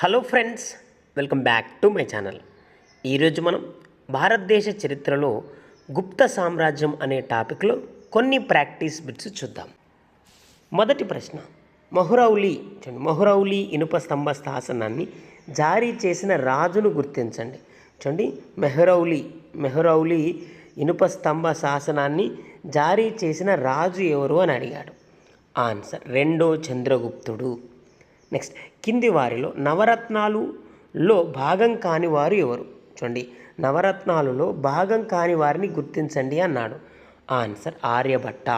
Hello friends welcome back to my channel. ఈరోజు మనం భారతదేశ చరిత్రలో గుప్త సామ్రాజ్యం అనే టాపిక్లో కొన్ని ప్రాక్టీస్ బిట్స్ చూద్దాం. మొదటి ప్రశ్న మహురౌలి చూడండి మహురౌలి ఇనుప స్తంభ శాసనాన్ని జారీ చేసిన రాజును గుర్తించండి. చూడండి మెహరౌలి మెహరౌలి ఇనుప స్తంభ శాసనాన్ని జారీ చేసిన రాజు ఎవరు అని అడిగాడు. ఆన్సర్ రెండో చంద్రగుప్తుడు. నెక్స్ట్ కింది వారిలో నవరత్నాలులో భాగం కాని వారు ఎవరు? చూడండి నవరత్నాలులో భాగం కాని వారిని గుర్తించండి అన్నాడు. Answer Aryabhatta.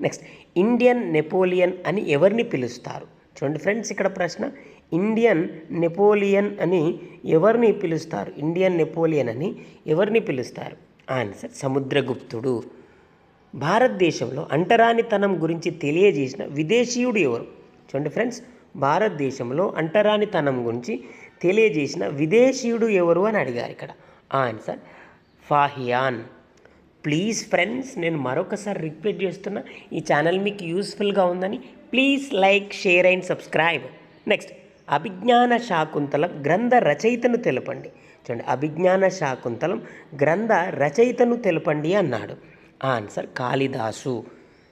Next Indian Napoleon అని ఎవరిని పిలుస్తారు? చూడండి ఫ్రెండ్స్ ఇక్కడ ప్రశ్న. ఇండియన్ నెపోలియన్ అని ఎవరిని పిలుస్తారు? ఇండియన్ నెపోలియన్ అని ఎవరిని పిలుస్తారు? ఆన్సర్ సముద్రగుప్తుడు. భారతదేశంలో అంటరానితనం గురించి తెలియజేసిన విదేశీయుడు ఎవరు? చూడండి ఫ్రెండ్స్ భారతదేశంలో అంటరానితనం గురించి తెలియజేసిన విదేశీయుడు ఎవరు అని అడిగారు ఇక్కడ. ఆన్సర్ ఫాహియాన్. ప్లీజ్ ఫ్రెండ్స్ నేను మరొకసారి రిపీట్ చేస్తున్నా ఈ ఛానల్ మీకు యూస్ఫుల్గా ఉందని please like share and subscribe. Next Abhijnana Shakuntalam గ్రంథ రచయితను తెలపండి. చూడండి అభిజ్ఞాన శాకుంతలం గ్రంథ రచయితను తెలపండి అన్నాడు. ఆన్సర్ కాళిదాసు.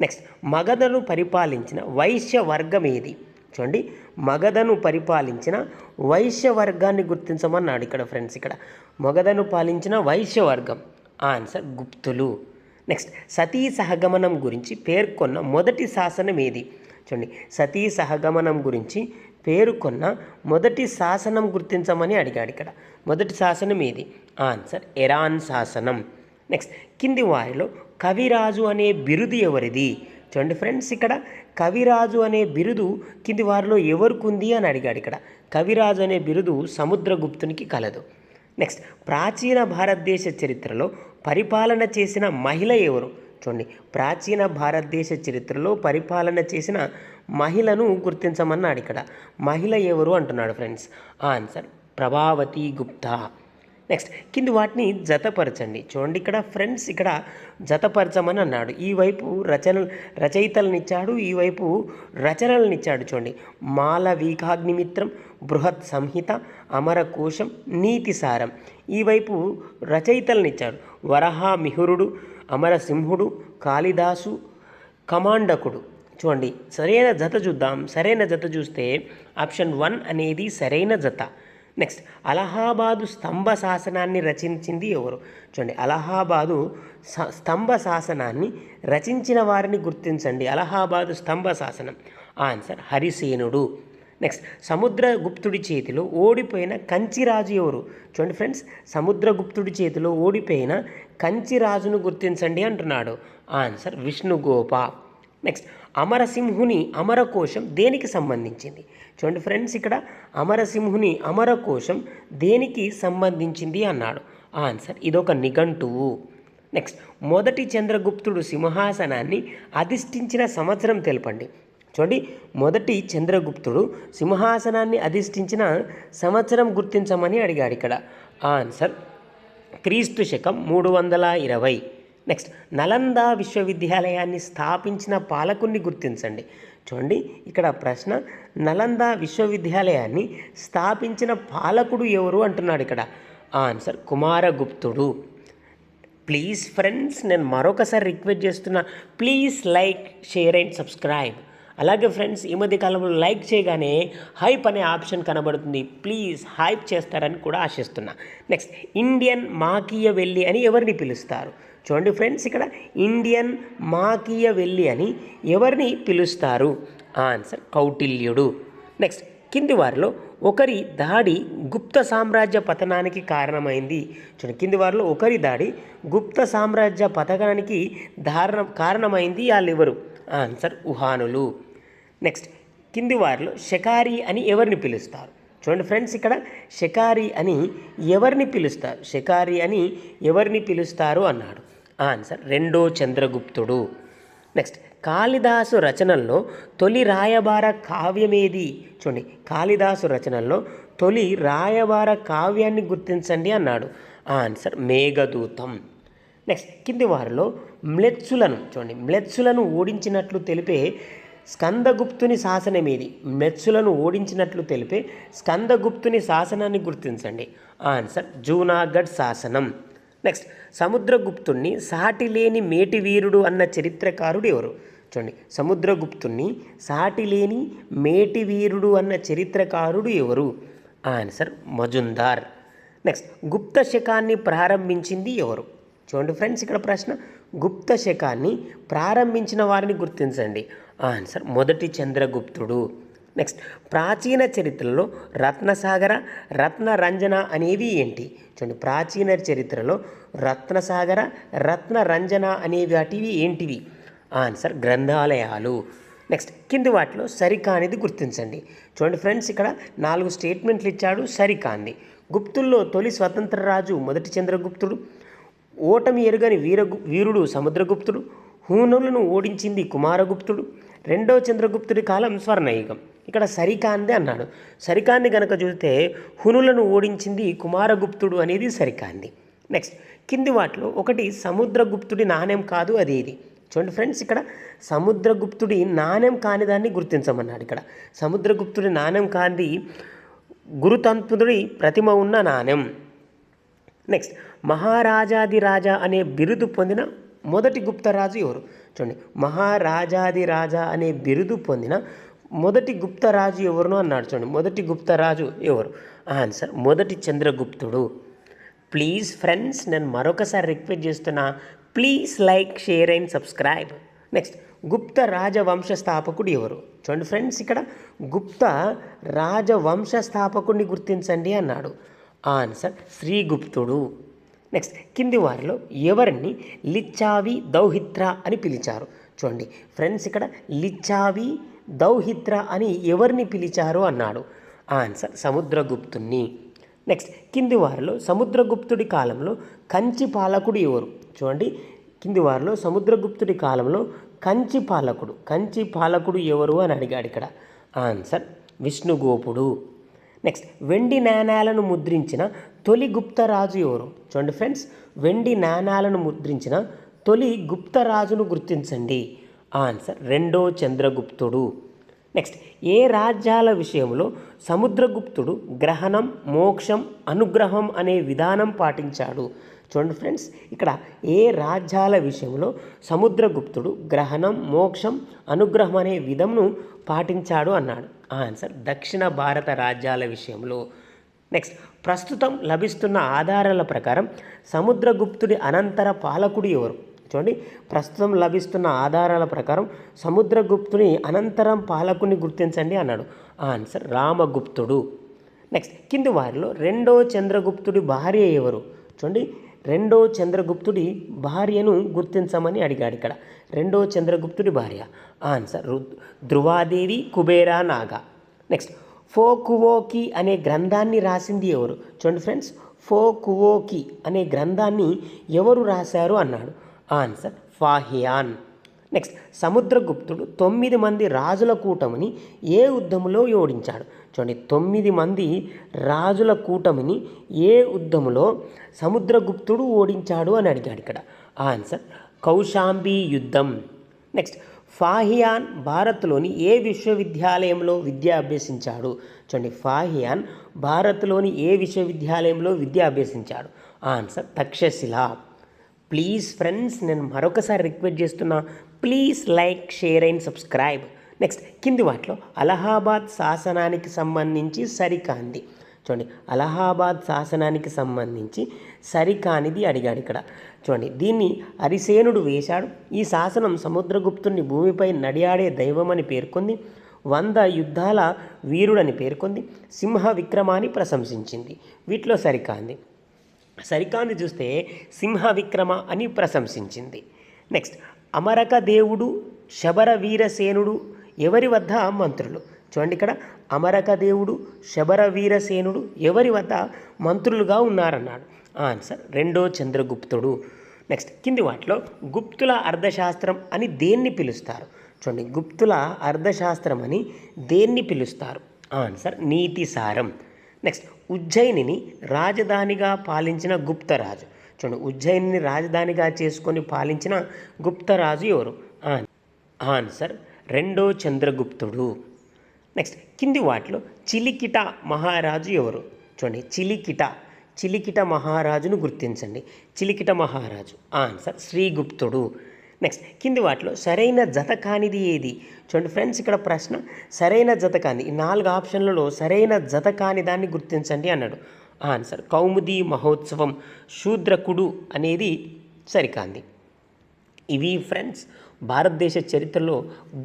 నెక్స్ట్ మగధను పరిపాలించిన వైశ్య వర్గం ఏది? చూడండి. మగధను పరిపాలించిన వైశ్య వర్గాన్ని గుర్తించమన్నాడు ఇక్కడ ఫ్రెండ్స్ ఇక్కడ. మగధను పాలించిన వైశ్య వర్గం ఆన్సర్ గుప్తులు. నెక్స్ట్ సతీ సహగమనం గురించి పేర్కొన్న మొదటి శాసనం ఏది? చూడండి. సతీ సహగమనం గురించి పేర్కొన్న మొదటి శాసనం గుర్తించమని అడిగాడు ఇక్కడ. మొదటి శాసనం ఏది? ఆన్సర్ ఎరాన్ శాసనం. నెక్స్ట్ కింది వారిలో కవిరాజు అనే బిరుదు ఎవరిది? చూడండి ఫ్రెండ్స్ ఇక్కడ కవిరాజు అనే బిరుదు కింది వారిలో ఎవరికి ఉంది అని అడిగాడు ఇక్కడ. కవిరాజు అనే బిరుదు సముద్రగుప్తునికి కలదు. నెక్స్ట్ ప్రాచీన భారతదేశ చరిత్రలో పరిపాలన చేసిన మహిళ ఎవరు? చూడండి ప్రాచీన భారతదేశ చరిత్రలో పరిపాలన చేసిన మహిళను గుర్తించమన్నాడు ఇక్కడ. మహిళ ఎవరు అంటున్నాడు friends? Answer Prabhavati Gupta. Next కింది వాటిని జతపరచండి. చూడండి ఇక్కడ ఫ్రెండ్స్ ఇక్కడ జతపరచమని అన్నాడు. ఈ వైపు రచనలు రచయితలనిచ్చాడు ఈ వైపు రచనలనిచ్చాడు చూడండి. మాలవీకాగ్నిమిత్రం బృహత్ సంహిత అమరకోశం నీతిసారం ఈ వైపు రచయితలనిచ్చాడు. వరహామిహురుడు అమరసింహుడు కాళిదాసు కమాండకుడు. చూడండి సరైన జత చూద్దాం. సరైన జత చూస్తే ఆప్షన్ వన్ అనేది సరైన జత. నెక్స్ట్ అలహాబాదు స్తంభ శాసనాన్ని రచించింది ఎవరు? చూడండి అలహాబాదు స్తంభ శాసనాన్ని రచించిన వారిని గుర్తించండి. అలహాబాదు స్తంభ శాసనం. ఆన్సర్ హరిసేనుడు. నెక్స్ట్ సముద్రగుప్తుడి చేతిలో ఓడిపోయిన కంచిరాజు ఎవరు? చూడండి ఫ్రెండ్స్ సముద్రగుప్తుడి చేతిలో ఓడిపోయిన కంచిరాజును గుర్తించండి అంటున్నాడు. ఆన్సర్ విష్ణుగోప. నెక్స్ట్ అమరసింహుని అమరకోశం దేనికి సంబంధించింది? చూడండి ఫ్రెండ్స్ ఇక్కడ అమరసింహుని అమరకోశం దేనికి సంబంధించింది అన్నాడు. ఆన్సర్ ఇదొక నిఘంటువు నెక్స్ట్ మొదటి చంద్రగుప్తుడు సింహాసనాన్ని అధిష్ఠించిన సంవత్సరం తెలపండి. చూడండి మొదటి చంద్రగుప్తుడు సింహాసనాన్ని అధిష్ఠించిన సంవత్సరం గుర్తించమని అడిగాడు ఇక్కడ. ఆన్సర్ క్రీస్తు శకం మూడు వందల ఇరవై. నెక్స్ట్ నలంద విశ్వవిద్యాలయాన్ని స్థాపించిన పాలకుణ్ణి గుర్తించండి. చూడండి ఇక్కడ ప్రశ్న నలంద విశ్వవిద్యాలయాన్ని స్థాపించిన పాలకుడు ఎవరు అంటున్నాడు ఇక్కడ? ఆన్సర్ కుమారగుప్తుడు ప్లీజ్ ఫ్రెండ్స్ నేను మరొకసారి రిక్వెస్ట్ చేస్తున్నా please like share and subscribe అలాగే ఫ్రెండ్స్ ఈ మధ్య కాలంలో లైక్ చేయగానే హైప్ అనే ఆప్షన్ కనబడుతుంది. ప్లీజ్ హైప్ చేస్తారని కూడా ఆశిస్తున్నా. నెక్స్ట్ ఇండియన్ మాకీయ వెళ్ళి అని ఎవరిని పిలుస్తారు? చూడండి ఫ్రెండ్స్ ఇక్కడ ఇండియన్ మాకీయ వెల్లి అని ఎవరిని పిలుస్తారు? ఆన్సర్ కౌటిల్యుడు. నెక్స్ట్ కింది వారిలో ఒకరి దాడి గుప్త సామ్రాజ్య పతనానికి కారణమైంది. చూడండి కింది వారిలో ఒకరి దాడి గుప్త సామ్రాజ్య పతనానికి దారుణ కారణమైంది వాళ్ళెవరు? ఆన్సర్ ఉహానులు నెక్స్ట్ కింది వారిలో షకారి అని ఎవరిని పిలుస్తారు? చూడండి ఫ్రెండ్స్ ఇక్కడ షకారి అని ఎవరిని పిలుస్తారు? షకారి అని ఎవరిని పిలుస్తారు? అన్నాడు. ఆన్సర్. రెండో చంద్రగుప్తుడు. నెక్స్ట్ కాళిదాసు రచనల్లో తొలి రాయబార కావ్యమేది? చూడండి కాళిదాసు రచనల్లో తొలి రాయబార కావ్యాన్ని గుర్తించండి అన్నాడు. ఆన్సర్ మేఘదూతం. నెక్స్ట్ కింది వారిలో మ్లెత్సులను చూడండి మ్లెత్సులను ఓడించినట్లు తెలిపే స్కందగుప్తుని శాసనమేది? మెత్సులను ఓడించినట్లు తెలిపే స్కందగుప్తుని శాసనాన్ని గుర్తించండి. ఆన్సర్ జూనాగఢ్ శాసనం. నెక్స్ట్ సముద్రగుప్తుణ్ణి సాటి లేని మేటి వీరుడు అన్న చరిత్రకారుడు ఎవరు చూడండి సముద్రగుప్తుణ్ణి సాటి లేని మేటి వీరుడు అన్న చరిత్రకారుడు ఎవరు ఆన్సర్ మజుందార్ నెక్స్ట్ గుప్త శకాన్ని ప్రారంభించింది ఎవరు చూడండి ఫ్రెండ్స్ ఇక్కడ ప్రశ్న గుప్త శకాన్ని ప్రారంభించిన వారిని గుర్తించండి ఆన్సర్ మొదటి చంద్రగుప్తుడు నెక్స్ట్ ప్రాచీన చరిత్రలో రత్నసాగర రత్నరంజన అనేవి ఏంటి? చూడండి ప్రాచీన చరిత్రలో రత్నసాగర రత్నరంజన అనే వాటివి ఏంటివి? ఆన్సర్ గ్రంథాలయాలు. నెక్స్ట్ కింది వాటిలో సరికానిది గుర్తించండి. చూడండి ఫ్రెండ్స్ ఇక్కడ నాలుగు స్టేట్మెంట్లు ఇచ్చాడు సరికాంది గుప్తుల్లో తొలి స్వతంత్ర రాజు మొదటి చంద్రగుప్తుడు ఓటమి ఎరుగని వీర వీరుడు సముద్రగుప్తుడు హూనులను ఓడించింది కుమారగుప్తుడు రెండో చంద్రగుప్తుడి కాలం స్వర్ణయుగం. ఇక్కడ సరికాంది అన్నాడు. సరికాంది గనక చూస్తే హునులను ఓడించింది కుమారగుప్తుడు అనేది సరికాంది. నెక్స్ట్ కింది వాటిలో ఒకటి సముద్రగుప్తుడి నాణ్యం కాదు అది ఇది చూడండి ఫ్రెండ్స్ ఇక్కడ సముద్రగుప్తుడి నాణ్యం కాని దాన్ని గుర్తించమన్నాడు ఇక్కడ. సముద్రగుప్తుడి నాణ్యం కాంది గురుతంతుడి ప్రతిమ ఉన్న నాణ్యం నెక్స్ట్ మహారాజాది రాజా అనే బిరుదు పొందిన మొదటి గుప్తరాజు ఎవరు? చూడండి మహారాజాది రాజా అనే బిరుదు పొందిన మొదటి గుప్తరాజు ఎవరును అన్నాడు చూడండి. మొదటి గుప్తరాజు ఎవరు? ఆన్సర్ మొదటి చంద్రగుప్తుడు. ప్లీజ్ ఫ్రెండ్స్ నేను మరొకసారి రిక్వెస్ట్ చేస్తున్నా please like share and subscribe. Next Gupta రాజవంశ స్థాపకుడు ఎవరు? చూడండి ఫ్రెండ్స్ ఇక్కడ గుప్త రాజవంశ స్థాపకుడిని గుర్తించండి అన్నాడు. ఆన్సర్ శ్రీగుప్తుడు. నెక్స్ట్ కింది వారిలో ఎవరిని లిచ్చావి దౌహిత్ర అని పిలిచారు? చూడండి ఫ్రెండ్స్ ఇక్కడ లిచ్చావి దౌహిత్ర అని ఎవరిని పిలిచారు అన్నాడు. ఆన్సర్ సముద్రగుప్తుణ్ణి. నెక్స్ట్ కింది వారిలో సముద్రగుప్తుడి కాలంలో కంచి పాలకుడు ఎవరు? చూడండి. కింది వారిలో సముద్రగుప్తుడి కాలంలో కంచి పాలకుడు. కంచి పాలకుడు ఎవరు అని అడిగాడు ఇక్కడ. ఆన్సర్ విష్ణుగోపుడు. నెక్స్ట్ వెండి నాణాలను ముద్రించిన తొలి గుప్తరాజు ఎవరు? చూడండి ఫ్రెండ్స్ వెండి నాణాలను ముద్రించిన తొలి గుప్తరాజును గుర్తించండి. ఆన్సర్ రెండో చంద్రగుప్తుడు. నెక్స్ట్ ఏ రాజ్యాల విషయంలో సముద్రగుప్తుడు గ్రహణం మోక్షం అనుగ్రహం అనే విధానం పాటించాడు? చూడండి ఫ్రెండ్స్ ఇక్కడ ఏ రాజ్యాల విషయంలో సముద్రగుప్తుడు గ్రహణం మోక్షం అనుగ్రహం అనే విధంను పాటించాడు అన్నాడు? ఆన్సర్ దక్షిణ భారత రాజ్యాల విషయంలో. నెక్స్ట్ ప్రస్తుతం లభిస్తున్న ఆధారాల ప్రకారం సముద్రగుప్తుడి అనంతర పాలకుడు ఎవరు? చూడండి. ప్రస్తుతం లభిస్తున్న ఆధారాల ప్రకారం సముద్రగుప్తుని అనంతరం పాలకుని గుర్తించండి అన్నాడు. ఆన్సర్ రామగుప్తుడు. నెక్స్ట్ కింది వారిలో రెండో చంద్రగుప్తుడి భార్య ఎవరు? చూడండి. రెండో చంద్రగుప్తుడి భార్యను గుర్తించమని అడిగాడు ఇక్కడ. రెండో చంద్రగుప్తుడి భార్య. ఆన్సర్ రు Dhruvadevi Kubera Naga. Next Fo Kuo Ki అనే గ్రంథాన్ని రాసింది ఎవరు? చూడండి ఫ్రెండ్స్ ఫోకువోకి అనే గ్రంథాన్ని ఎవరు రాశారు అన్నాడు. ఆన్సర్ ఫాహియాన్. నెక్స్ట్ సముద్రగుప్తుడు తొమ్మిది మంది రాజుల కూటమిని ఏ యుద్ధములో ఓడించాడు? చూడండి తొమ్మిది మంది రాజుల కూటమిని ఏ యుద్ధములో సముద్రగుప్తుడు ఓడించాడు అని అడిగాడు ఇక్కడ. ఆన్సర్ కౌశాంబి యుద్ధం. నెక్స్ట్ ఫాహియాన్ భారత్లోని ఏ విశ్వవిద్యాలయంలో విద్య అభ్యసించాడు? చూడండి ఫాహియాన్ భారత్లోని ఏ విశ్వవిద్యాలయంలో విద్య అభ్యసించాడు? ఆన్సర్ తక్షశిల. ప్లీజ్ ఫ్రెండ్స్ నేను మరొకసారి రిక్వెస్ట్ చేస్తున్నా please like share and subscribe next కింది వాటిలో అలహాబాద్ శాసనానికి సంబంధించి సరికాంది చూడండి అలహాబాద్ శాసనానికి సంబంధించి సరికానిది అడిగాడు ఇక్కడ. చూడండి దీన్ని హరిసేనుడు వేశాడు. ఈ శాసనం సముద్రగుప్తుని భూమిపై నడియాడే దైవమని పేర్కొంది. వంద యుద్ధాల వీరుడని పేర్కొంది. సింహ విక్రమాన్ని ప్రశంసించింది. వీటిలో సరికాంది సరికాంది చూస్తే సింహ విక్రమ అని ప్రశంసించింది. నెక్స్ట్ అమరక దేవుడు శబర వీరసేనుడు ఎవరి వద్ద మంత్రులు? చూడండి ఇక్కడ అమరక దేవుడు శబర వీరసేనుడు ఎవరి వద్ద మంత్రులుగా ఉన్నారన్నాడు. ఆన్సర్ రెండో చంద్రగుప్తుడు. నెక్స్ట్ కింది వాటిలో గుప్తుల అర్థశాస్త్రం అని దేన్ని పిలుస్తారు? చూడండి గుప్తుల అర్థశాస్త్రం అని దేన్ని పిలుస్తారు? ఆన్సర్ నీతి సారం. నెక్స్ట్ ఉజ్జయినిని రాజధానిగా పాలించిన గుప్తరాజు. చూడండి ఉజ్జయినిని రాజధానిగా చేసుకొని పాలించిన గుప్తరాజు ఎవరు? ఆన్- ఆన్సర్ రెండో చంద్రగుప్తుడు. నెక్స్ట్ కింది వాటిలో చిలికిట మహారాజు ఎవరు? చూడండి చిలికిట చిలికిట మహారాజును గుర్తించండి. చిలికిట మహారాజు ఆన్సర్ శ్రీగుప్తుడు. నెక్స్ట్ కింది వాటిలో సరైన జత కానిది ఏది? చూడండి ఫ్రెండ్స్ ఇక్కడ ప్రశ్న సరైన జత కానిది. ఈ నాలుగు ఆప్షన్లలో సరైన జత కాని దాన్ని గుర్తించండి అన్నాడు. ఆన్సర్ కౌముది మహోత్సవం శూద్రకుడు అనేది సరికాంది. ఇవి ఫ్రెండ్స్ భారతదేశ చరిత్రలో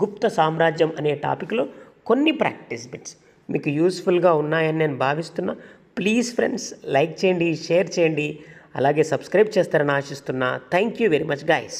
గుప్త సామ్రాజ్యం అనే టాపిక్లో కొన్ని ప్రాక్టీస్ బిట్స్. మీకు యూస్ఫుల్గా ఉన్నాయని నేను భావిస్తున్నా. ప్లీజ్ ఫ్రెండ్స్ లైక్ చేయండి షేర్ చేయండి. అలాగే సబ్స్క్రైబ్ చేస్తారని ఆశిస్తున్నా. Thank you very much guys